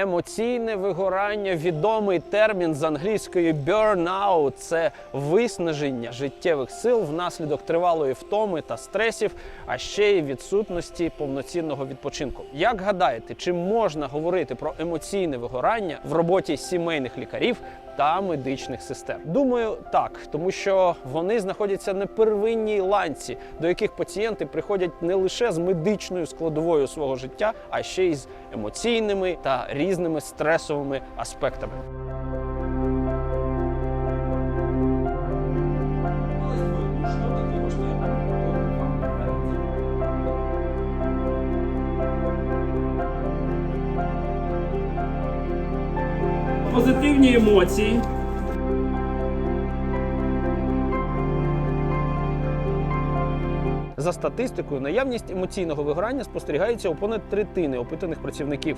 Емоційне вигорання відомий термін з англійської burnout – це виснаження життєвих сил внаслідок тривалої втоми та стресів, а ще й відсутності повноцінного відпочинку. Як гадаєте, чи можна говорити про емоційне вигорання в роботі сімейних лікарів та медичних систем. Думаю, так, тому що вони знаходяться на первинній ланці, до яких пацієнти приходять не лише з медичною складовою свого життя, а ще й з емоційними та різними стресовими аспектами. Позитивні емоції. За статистикою, наявність емоційного вигорання спостерігається у понад третини опитаних працівників.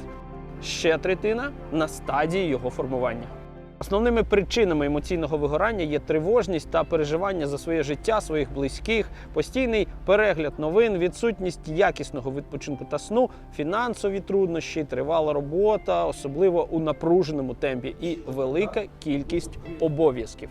Ще третина на стадії його формування. Основними причинами емоційного вигорання є тривожність та переживання за своє життя, своїх близьких, постійний перегляд новин, відсутність якісного відпочинку та сну, фінансові труднощі, тривала робота, особливо у напруженому темпі, і велика кількість обов'язків.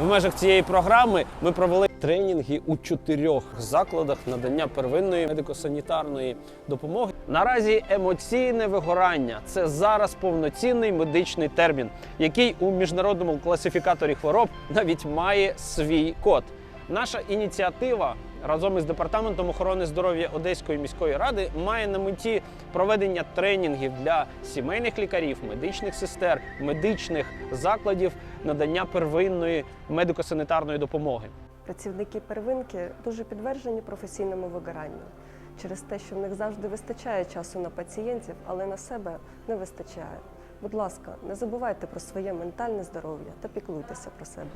В межах цієї програми ми провели тренінги у чотирьох закладах надання первинної медико-санітарної допомоги. Наразі емоційне вигорання це зараз повноцінний медичний термін, який у міжнародному класифікаторі хвороб навіть має свій код. Наша ініціатива разом із департаментом охорони здоров'я Одеської міської ради має на меті проведення тренінгів для сімейних лікарів, медичних сестер, медичних закладів надання первинної медико-санітарної допомоги. Працівники первинки дуже підтверджені професійному вигоранню через те, що в них завжди вистачає часу на пацієнтів, але на себе не вистачає. Будь ласка, не забувайте про своє ментальне здоров'я та піклуйтеся про себе.